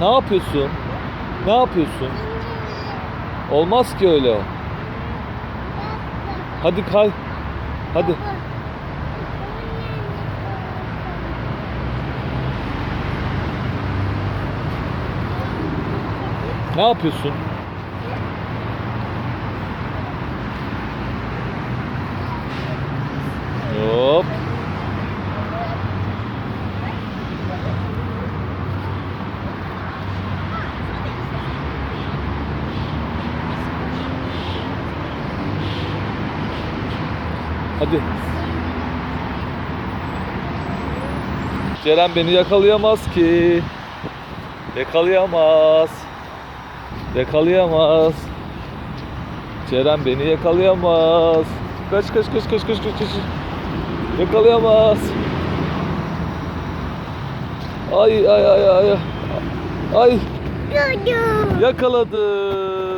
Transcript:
Ne yapıyorsun? Ne yapıyorsun? Olmaz ki öyle o. Hadi kay. Hadi. Ne yapıyorsun? Hadi. Ceren beni yakalayamaz ki. Yakalayamaz. Yakalayamaz. Ceren beni yakalayamaz. Kaç kaç kaç kaç kaç kaç kaç. Yakalayamaz. Ay ay ay ay. Ay yakaladı.